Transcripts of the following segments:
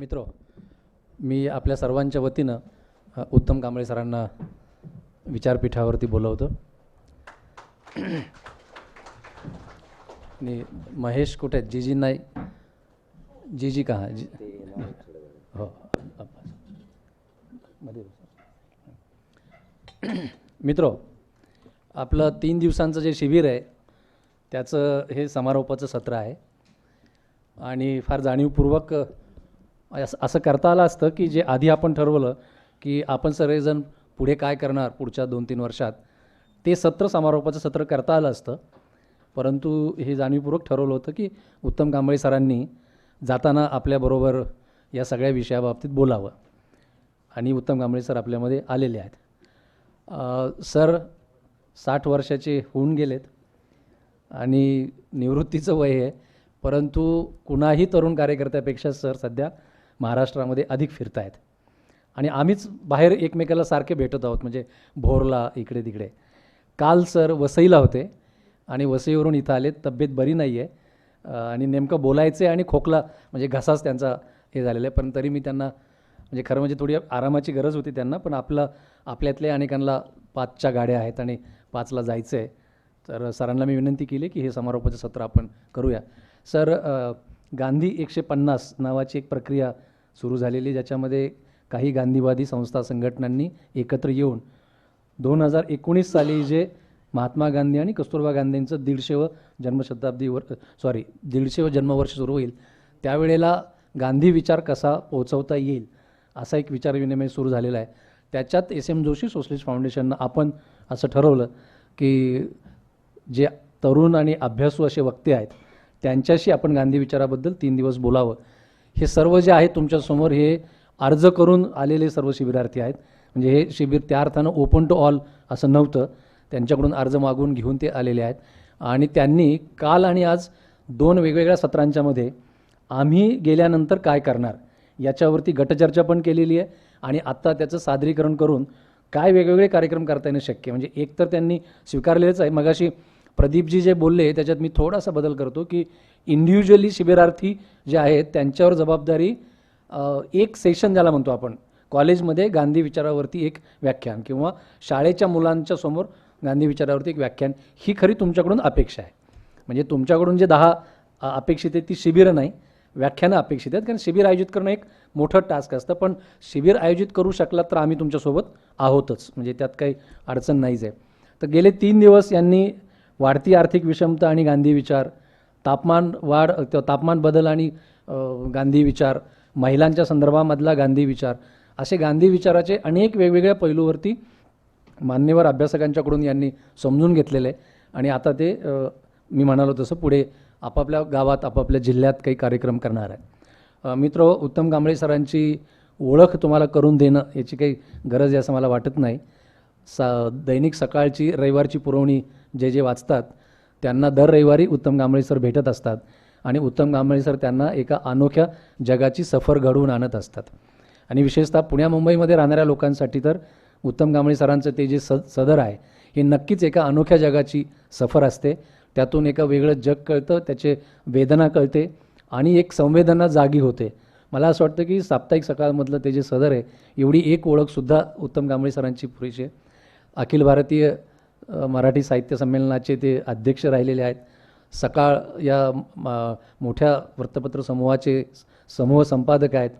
मित्र मी आपल्या सर्वांच्या वतीनं उत्तम कांबळे सरांना विचारपीठावरती बोलवतो. आणि महेश कुठे आहेत? जीजी नाही. जीजी का? जी हो. मध्ये मित्र आपलं तीन दिवसांचं जे शिबिर आहे त्याचं हे समारोपाचं सत्र आहे. आणि फार जाणीवपूर्वक असं असं करता आलं असतं की जे आधी आपण ठरवलं की आपण सगळेजण पुढे काय करणार पुढच्या दोन तीन वर्षात ते सत्र समारोपाचं सत्र करता आलं असतं. परंतु हे जाणीवपूर्वक ठरवलं होतं की उत्तम कांबळे सरांनी जाताना आपल्याबरोबर या सगळ्या विषयाबाबतीत बोलावं. आणि उत्तम कांबळे सर आपल्यामध्ये आलेले आहेत. सर साठ वर्षाचे होऊन गेलेत आणि निवृत्तीचं वय आहे. परंतु कुणाही तरुण कार्यकर्त्यापेक्षा सर सध्या महाराष्ट्रामध्ये अधिक फिरत आहेत आणि आम्हीच बाहेर एकमेकाला सारखे भेटत आहोत म्हणजे भोरला इकडे तिकडे. काल सर वसईला होते आणि वसईवरून इथं आले तब्येत बरी नाही आहे आणि नेमकं बोलायचं आहे आणि खोकला म्हणजे घसाच त्यांचा हे झालेला आहे पण तरी मी त्यांना म्हणजे खरं म्हणजे थोडी आरामाची गरज होती त्यांना पण आपलं आपल्यातल्या अनेकांना पाचच्या गाड्या आहेत आणि पाचला जायचं आहे तर सरांना मी विनंती केली की हे समारोपाचं सत्र आपण करूया. सर गांधी एकशे पन्नास नावाची एक प्रक्रिया सुरू झालेली ज्याच्यामध्ये काही गांधीवादी संस्था संघटनांनी एकत्र येऊन दोन हजार एकोणीस साली जे महात्मा गांधी आणि कस्तुरबा गांधींचं दीडशेवं जन्मशताब्दी वर सॉरी दीडशेवं जन्मवर्ष सुरू होईल त्यावेळेला गांधी विचार कसा पोहोचवता येईल असा एक विचारविनिमय सुरू झालेला आहे. त्याच्यात एस एम जोशी सोशलिस्ट फाउंडेशननं आपण असं ठरवलं की जे तरुण आणि अभ्यासू असे वक्ते आहेत त्यांच्याशी आपण गांधी विचाराबद्दल तीन दिवस बोलावं. हे सर्व जे आहे तुमच्यासमोर हे अर्ज करून आलेले सर्व शिबिरार्थी आहेत. म्हणजे हे शिबिर त्या अर्थानं ओपन टू ऑल असं नव्हतं. त्यांच्याकडून अर्ज मागून घेऊन ते आलेले आहेत. आणि त्यांनी काल आणि आज दोन वेगवेगळ्या सत्रांच्यामध्ये आम्ही गेल्यानंतर काय करणार? याच्यावरती गटचर्चा पण केलेली आहे. आणि आत्ता त्याचं सादरीकरण करून काय वेगवेगळे कार्यक्रम करता येणं शक्य म्हणजे एक तर त्यांनी स्वीकारलेलंच आहे. मगाशी प्रदीपजी जे बोलले त्याच्यात मी थोडासा बदल करतो की इंडिव्हिज्युअली शिबिरार्थी जे आहेत त्यांच्यावर जबाबदारी एक सेशन ज्याला म्हणतो आपण कॉलेजमध्ये गांधी विचारावरती एक व्याख्यान किंवा शाळेच्या मुलांच्या समोर गांधी विचारावरती एक व्याख्यान ही खरी तुमच्याकडून अपेक्षा आहे. म्हणजे तुमच्याकडून जे दहा अपेक्षित आहेत ती शिबिरं नाही व्याख्यानं अपेक्षित आहेत कारण शिबिर आयोजित करणं एक मोठं टास्क असतं पण शिबिर आयोजित करू शकलात तर आम्ही तुमच्यासोबत आहोतच म्हणजे त्यात काही अडचण नाहीच आहे. तर गेले तीन दिवस यांनी वाढती आर्थिक विषमता आणि गांधी विचार तापमान वाढ तापमान बदल आणि गांधी विचार महिलांच्या संदर्भामधला गांधी विचार असे गांधी विचाराचे अनेक वेगवेगळ्या पैलूवरती मान्यवर अभ्यासकांच्याकडून यांनी समजून घेतलेलं. आहे आणि आता ते मी म्हणालो तसं पुढे आपापल्या गावात आपापल्या जिल्ह्यात काही कार्यक्रम करणार आहे. मित्र उत्तम कांबळे सरांची ओळख तुम्हाला करून देणं याची काही गरज आहे असं मला वाटत नाही. सा दैनिक सकाळची रविवारची पुरवणी जे जे वाचतात त्यांना दर रविवारी उत्तम कांबळे सर भेटत असतात आणि उत्तम कांबळे सर त्यांना एका अनोख्या जगाची सफर घडवून आणत असतात. आणि विशेषतः पुण्या मुंबईमध्ये राहणाऱ्या लोकांसाठी तर उत्तम कांबळे सरांचं ते जे स सदर आहे हे नक्कीच एका अनोख्या जगाची सफर असते. त्यातून एका वेगळं जग कळतं त्याचे वेदना कळते आणि एक संवेदना जागी होते. मला असं वाटतं की साप्ताहिक सकाळमधलं ते जे सदर आहे एवढी एक ओळखसुद्धा उत्तम कांबळे सरांची पुरेशी आहे. अखिल भारतीय मराठी साहित्य संमेलनाचे ते अध्यक्ष राहिलेले आहेत. सकाळ या म- मोठ्या वृत्तपत्र समूहाचे समूह संपादक आहेत.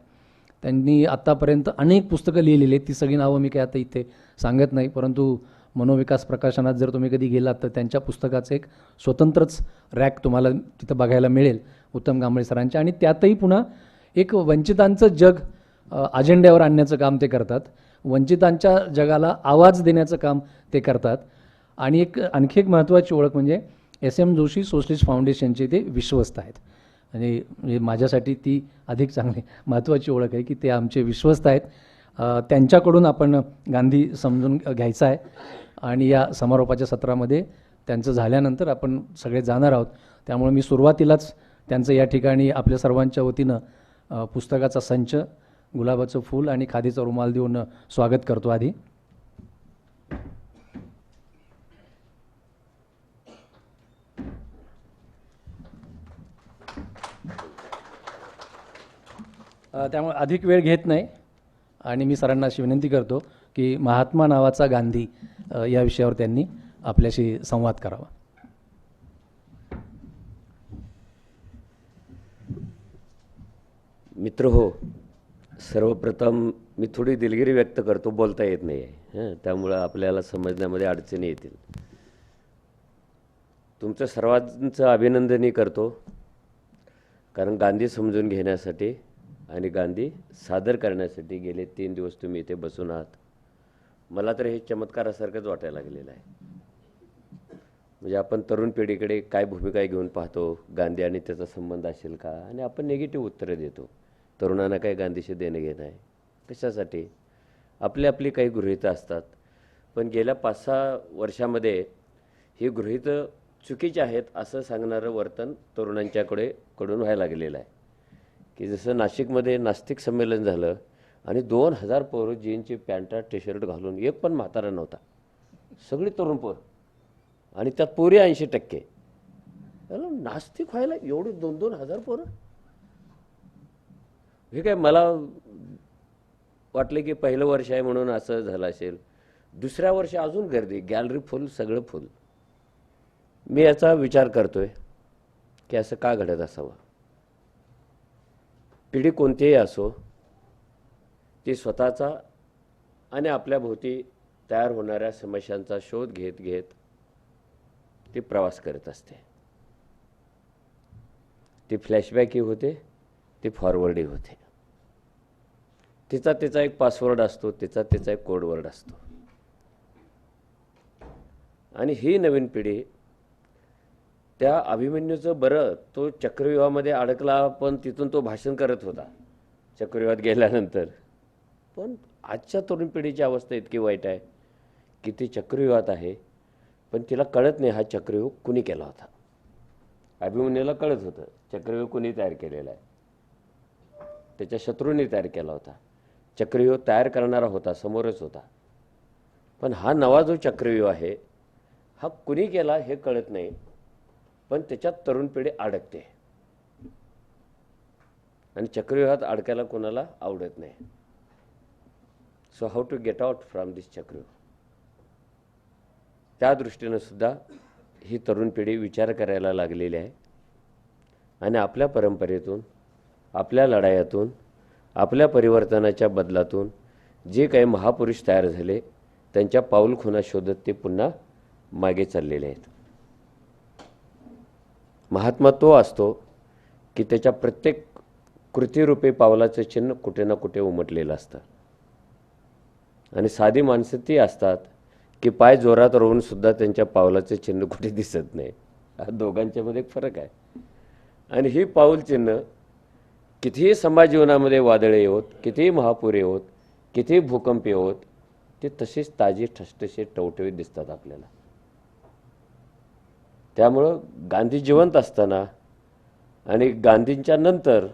त्यांनी आत्तापर्यंत अनेक पुस्तकं लिहिलेली आहेत. ती सगळी नावं मी काय आता इथे सांगत नाही परंतु मनोविकास प्रकाशनात जर तुम्ही कधी गेलात तर त्यांच्या पुस्तकाचं एक स्वतंत्रच रॅक तुम्हाला तिथं बघायला मिळेल उत्तम कांबळे सरांचे आणि त्यातही पुन्हा एक वंचितांचं जग अजेंड्यावर आणण्याचं काम ते करतात. वंचितांच्या जगाला आवाज देण्याचं काम ते करतात. आणि एक आणखी एक महत्त्वाची ओळख म्हणजे एस एम जोशी सोशलिस्ट फाउंडेशनचे ते विश्वस्त आहेत. आणि म्हणजे माझ्यासाठी ती अधिक चांगली महत्त्वाची ओळख आहे की ते आमचे विश्वस्त आहेत. त्यांच्याकडून आपण गांधी समजून घ्यायचा आहे. आणि या समारोपाच्या सत्रामध्ये त्यांचं झाल्यानंतर आपण सगळे जाणार आहोत. त्यामुळे मी सुरुवातीलाच त्यांचं या ठिकाणी आपल्या सर्वांच्या वतीनं पुस्तकाचा संच गुलाबाचं फूल आणि खादीचा रुमाल देऊन स्वागत करतो आधी. त्यामुळे अधिक वेळ घेत नाही. आणि मी सरांना अशी विनंती करतो की महात्मा नावाचा गांधी या विषयावर त्यांनी आपल्याशी संवाद करावा. मित्र हो सर्वप्रथम मी थोडी दिलगिरी व्यक्त करतो बोलता येत नाही आहे हं त्यामुळं आपल्याला समजण्यामध्ये अडचणी येतील. तुमचं सर्वांचं अभिनंदनही करतो कारण गांधी समजून घेण्यासाठी आणि गांधी सादर करण्यासाठी गेले तीन दिवस तुम्ही इथे बसून आहात. मला तर हे चमत्कारासारखंच वाटायला लागलेलं आहे. म्हणजे आपण तरुण पिढीकडे काय भूमिका घेऊन पाहतो गांधी आणि त्याचा संबंध असेल का? आणि आपण निगेटिव्ह उत्तरं देतो. तरुणांना काय गांधीशी देणं घेणं आहे. कशासाठी? आपली आपली काही गृहितं असतात. पण गेल्या पाच सहा वर्षामध्ये ही गृहितं चुकीची आहेत असं सांगणारं वर्तन तरुणांच्याकडे कडून व्हायला लागलेलं आहे. की जसं नाशिकमध्ये नास्तिक संमेलन झालं आणि दोन हजार पोरं जीनची पॅन्टा टी शर्ट घालून एक पण म्हातारा नव्हता. सगळी तरुण पोर. आणि त्यात पोरी ऐंशी टक्के. नास्तिक व्हायला एवढी दोन दोन हजार पोरं? हे काय मला वाटलं की पहिलं वर्ष आहे म्हणून असं झालं असेल. दुसऱ्या वर्षी अजून गर्दी गॅलरी फुल सगळं फुल. मी याचा विचार करतोय की असं का घडत असावं? पिढी कोणतीही असो ती स्वतःचा आणि आपल्या भोवती तयार होणाऱ्या समस्यांचा शोध घेत घेत ती प्रवास करत असते. ती फ्लॅशबॅकही होते ती फॉरवर्डही होते. तिचा तिचा एक पासवर्ड असतो तिचा तिचा एक कोडवर्ड असतो. आणि ही नवीन पिढी त्या अभिमन्यूचं बरं तो चक्रव्यूहामध्ये अडकला पण तिथून तो भाषण करत होता. चक्रव्यूहात गेल्यानंतर. पण आजच्या तरुण पिढीची अवस्था इतकी वाईट आहे की ती चक्रव्यूहात आहे पण तिला कळत नाही हा चक्रव्यूह कुणी केला होता. अभिमन्यूला कळत होतं चक्रव्यूह कुणी तयार केलेला आहे? त्याच्या शत्रूंनी तयार केला होता. चक्रव्यूह तयार करणारा होता समोरच होता. पण हा नवा जो चक्रव्यूह आहे हा कुणी केला हे कळत नाही पण त्याच्यात तरुण पिढी अडकते. आणि चक्रव्यूहात अडकायला कोणाला आवडत नाही. So how to get out from this चक्रव्यूह? त्या दृष्टीनं सुद्धा ही तरुण पिढी विचार करायला लागलेली आहे. आणि आपल्या परंपरेतून आपल्या लढायातून आपल्या परिवर्तनाच्या बदलातून जे काही महापुरुष तयार झाले त्यांच्या पाऊलखुणा शोधत ते पुन्हा मागे चाललेले आहेत. महात्मा तो असतो की त्याच्या प्रत्येक कृतीरूपी पावलाचं चिन्ह कुठे ना कुठे उमटलेलं असतं. आणि साधी माणसं ती असतात की पाय जोरात रोवून सुद्धा त्यांच्या पावलाचं चिन्ह कुठे दिसत नाही. हा दोघांच्यामध्ये एक फरक आहे. आणि ही पाऊल चिन्ह कितीही समाज जीवनामध्ये वादळे होत कितीही महापूर होत कितीही भूकंप होत ते तसेच ताजे ठसठसे टवटवीत दिसतात आपल्याला. त्यामुळं गांधी जिवंत असताना आणि गांधींच्या नंतर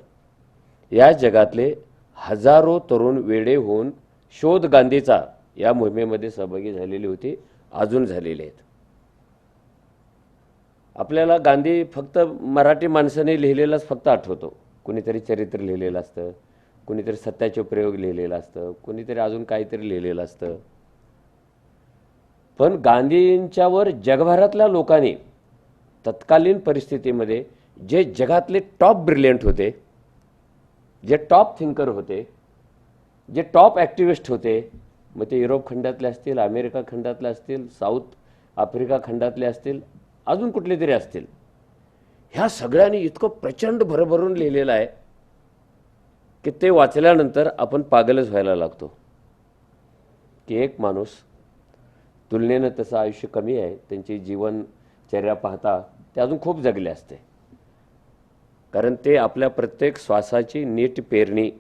या जगातले हजारो तरुण वेडे होऊन शोध गांधीचा या मोहिमेमध्ये सहभागी झालेली होती अजून झालेले आहेत. आपल्याला गांधी फक्त मराठी माणसाने लिहिलेलाच फक्त आठवतो. कुणीतरी चरित्र लिहिलेलं असतं कुणीतरी सत्याचे प्रयोग लिहिलेलं असतं कुणीतरी अजून काहीतरी लिहिलेलं असतं. पण गांधींच्यावर जगभरातल्या लोकांनी तत्कालीन परिस्थितीमध्ये जे जगातले टॉप ब्रिलियंट होते जे टॉप थिंकर होते जे टॉप ॲक्टिविस्ट होते मग ते युरोप खंडातले असतील अमेरिका खंडातले असतील साऊथ आफ्रिका खंडातले असतील अजून कुठले तरी असतील. ह्या सगळ्यांनी इतकं प्रचंड भरभरून लिहिलेलं आहे की ते वाचल्यानंतर आपण पागलच व्हायला लागतो. की एक माणूस तुलनेनं तसं आयुष्य कमी आहे त्यांची जीवनचर्या पाहता ते अजून खूप जगले असते. कारण ते आपल्या प्रत्येक श्वासाची नीट पेरणी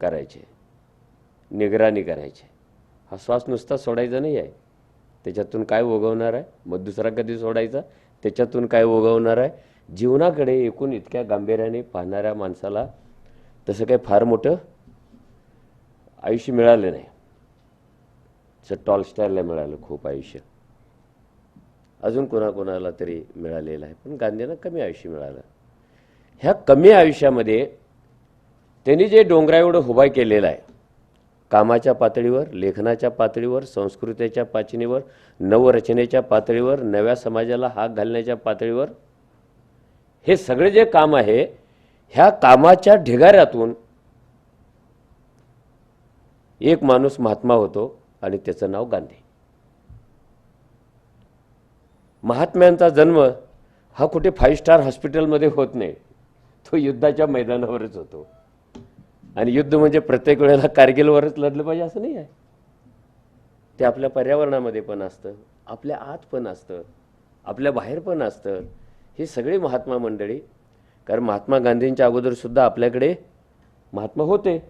करायचे निगराणी करायचे. हा श्वास नुसता सोडायचा नाही आहे. त्याच्यातून काय उगवणार आहे? मग दुसरा कधी सोडायचा? त्याच्यातून काय उगवणार आहे? जीवनाकडे एकूण इतक्या गांभीर्याने पाहणाऱ्या माणसाला तसं काही फार मोठं आयुष्य मिळालं नाही. टॉल टॉलस्टायरला मिळालं खूप आयुष्य. अजून कोणाकोणाला तरी मिळालेलं आहे. पण गांधींना कमी आयुष्य मिळालं. ह्या कमी आयुष्यामध्ये त्यांनी जे डोंगरा एवढं उभा केलेलं आहे कामाच्या पातळीवर लेखनाच्या पातळीवर संस्कृतीच्या पाचणीवर नवरचनेच्या पातळीवर नव्या समाजाला हाक घालण्याच्या पातळीवर हे सगळे जे काम आहे ह्या कामाच्या ढिगाऱ्यातून एक माणूस महात्मा होतो आणि त्याचं नाव गांधी. महात्म्यांचा जन्म हा कुठे फाईव्ह स्टार हॉस्पिटलमध्ये होत नाही. तो युद्धाच्या मैदानावरच होतो. आणि युद्ध म्हणजे प्रत्येक वेळेला कारगिलवरच लढलं पाहिजे असं नाही आहे. ते आपल्या पर्यावरणामध्ये पण असतं आपल्या आत पण असतं आपल्या बाहेर पण असतं. हे सगळी महात्मा मंडळी. कारण महात्मा गांधींच्या अगोदर सुद्धा आपल्याकडे महात्मा होते.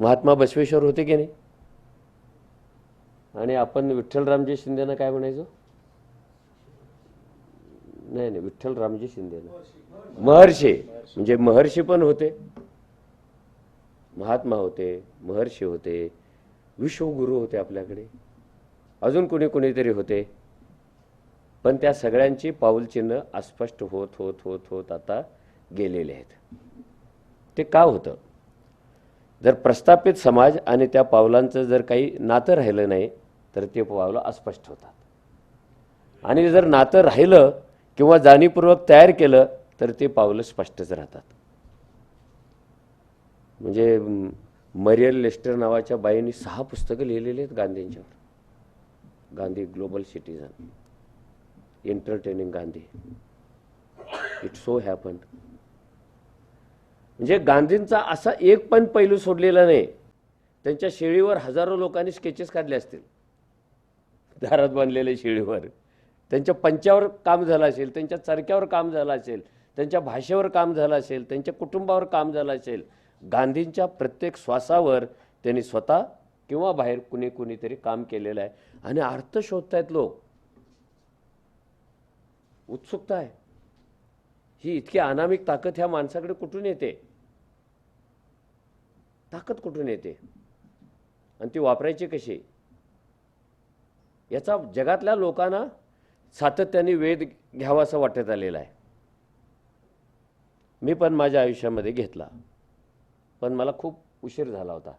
महात्मा बसवेश्वर होते की नाही? आणि आपण विठ्ठलरामजी शिंदेना काय म्हणायचो? नाही नाही विठ्ठल रामजी शिंदेना. महर्षी. म्हणजे महर्षी पण होते. महात्मा होते महर्षी होते विश्वगुरू होते आपल्याकडे. अजून कोणी कोणीतरी होते. पण त्या सगळ्यांची पाऊलचिन्ह अस्पष्ट होत होत होत होत आता गेलेले आहेत. ते का होतं? जर प्रस्थापित समाज आणि त्या पावलांचं जर काही नातं राहिलं नाही तर ते पावलं अस्पष्ट होतात. आणि जर नातं राहिलं किंवा जाणीवपूर्वक तयार केलं तर ते पावलं स्पष्टच राहतात. म्हणजे मरियल लेस्टर नावाच्या बाईंनी सहा पुस्तकं लिहिलेली आहेत गांधींच्यावर. Gandhi global citizen entertaining Gandhi it so happen म्हणजे गांधींचा असा एक पण पैलू सोडलेला नाही. त्यांच्या शेळीवर हजारो लोकांनी स्केचेस काढले असतील. दारात बांधलेल्या शेळीवर. त्यांच्या पंचावर काम झालं असेल त्यांच्या चरक्यावर काम झालं असेल त्यांच्या भाषेवर काम झालं असेल त्यांच्या कुटुंबावर काम झालं असेल. गांधींच्या प्रत्येक श्वासावर त्यांनी स्वतः किंवा बाहेर कुणी कुणीतरी काम केलेलं आहे. आणि अर्थ शोधतायत लोक. उत्सुकता आहे. ही इतकी अनामिक ताकद ह्या माणसाकडे कुठून येते? ताकद कुठून येते? आणि ती वापरायची कशी? याचा जगातल्या लोकांना सातत्याने वेध घ्यावा असं वाटत आलेला आहे. मी पण माझ्या आयुष्यामध्ये घेतला. पण मला खूप उशीर झाला होता.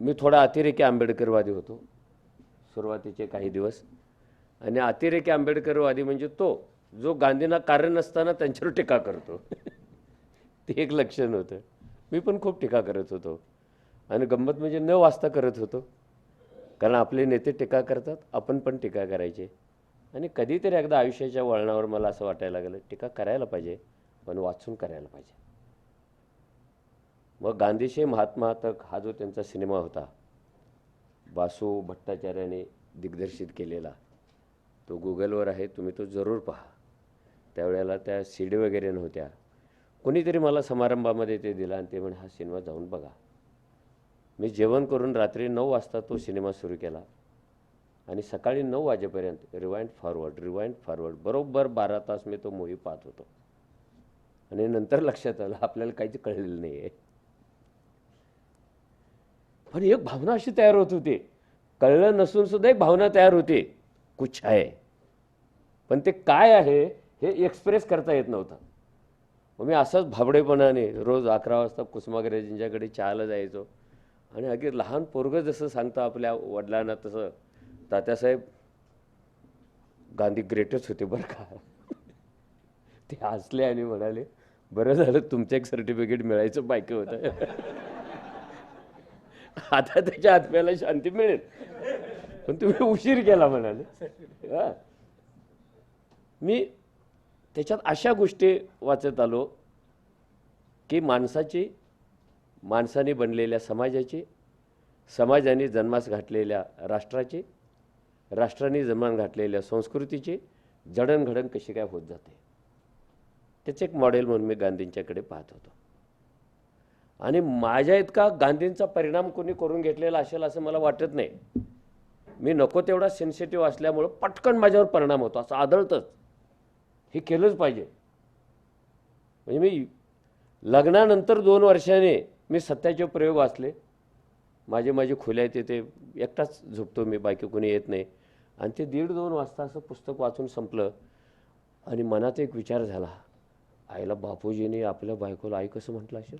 मी थोडा अतिरेकी आंबेडकरवादी होतो. सुरुवातीचे काही दिवस आणि अतिरेकी आंबेडकरवादी म्हणजे तो जो गांधींना कारण नसताना त्यांच्यावर टीका करतो. ते एक लक्षण होतं. मी पण खूप टीका करत होतो. आणि गंमत म्हणजे न वाचता करत होतो. कारण आपले नेते टीका करतात आपण पण टीका करायचे. आणि कधीतरी एकदा आयुष्याच्या वळणावर मला असं वाटायला लागलं टीका करायला पाहिजे पण वाचून करायला पाहिजे. मग गांधीशी महात्मा तक हा जो त्यांचा सिनेमा होता बासू भट्टाचार्याने दिग्दर्शित केलेला तो गुगलवर आहे तुम्ही तो जरूर पहा. त्यावेळेला त्या सी डी वगैरे नव्हत्या. कोणीतरी मला समारंभामध्ये ते दिला आणि ते म्हणे हा सिनेमा जाऊन बघा. मी जेवण करून रात्री नऊ वाजता तो सिनेमा सुरू केला. आणि सकाळी नऊ वाजेपर्यंत रिवाइंड फॉरवर्ड रिवाइंड फॉरवर्ड बरोबर बारा तास मी तो मूवी पाहत होतो. आणि नंतर लक्षात आलं आपल्याला काहीच कळलेलं नाही आहे पण एक भावना अशी तयार होत होती. कळलं नसून सुद्धा एक भावना तयार होते. कुछ आहे पण ते काय आहे हे एक्सप्रेस करता येत नव्हतं. मग मी असंच भाबडेपणाने रोज अकरा वाजता कुसुमाग्रजींच्याकडे चहाला जायचो. आणि अगदी लहान पोरगं जसं सांगतं आपल्या वडिलांना तसं तात्यासाहेब गांधी ग्रेटच होते बरं का. ते हसले आणि म्हणाले बरं झालं तुमचं एक सर्टिफिकेट मिळायचं बाकी होतं. आता त्याच्या आत्म्याला शांती मिळेल. पण तुम्ही उशीर केला म्हणाले. मी त्याच्यात अशा गोष्टी वाचत आलो की माणसाची माणसाने बनलेल्या समाजाची समाजाने जन्मास घातलेल्या राष्ट्राची राष्ट्राने जन्मास घातलेल्या संस्कृतीची जडणघडण कशी काय होत जाते? त्याचं एक मॉडेल म्हणून मी गांधींच्याकडे पाहत होतो. आणि माझ्या इतका गांधींचा परिणाम कोणी करून घेतलेला असेल असं मला वाटत नाही. मी नको तेवढा सेन्सिटिव्ह असल्यामुळं पटकन माझ्यावर परिणाम होतो. असं आदळतंच. हे केलंच पाहिजे. म्हणजे मी लग्नानंतर दोन वर्षाने मी सत्याचे प्रयोग वाचले. माझे माझे खुले आहेत ते एकटाच झोपतो मी बाकी कोणी येत नाही. आणि ते दीड दोन वाजता असं पुस्तक वाचून संपलं आणि मनात एक विचार झाला. आईला बापूजीने आपल्या बायकोला आई कसं म्हटलं असेल?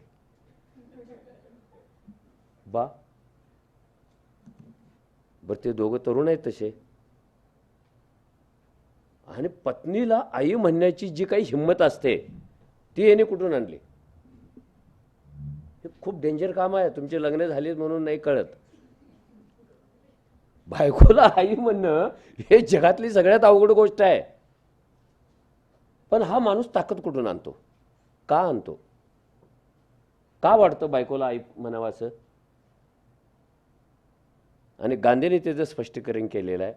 बा बरं ते दोघं तरुण आहेत तसे. आणि पत्नीला आई म्हणण्याची जी काही हिंमत असते ती याने कुठून आणली? हे खूप डेंजर काम आहे. तुमचे लग्न झाले म्हणून नाही कळत. बायकोला आई म्हणणं हे जगातली सगळ्यात अवघड गोष्ट आहे. पण हा माणूस ताकद कुठून आणतो? का आणतो? का वाटतं बायकोला आई म्हणावं असं? आणि गांधीने त्याचं स्पष्टीकरण केलेलं आहे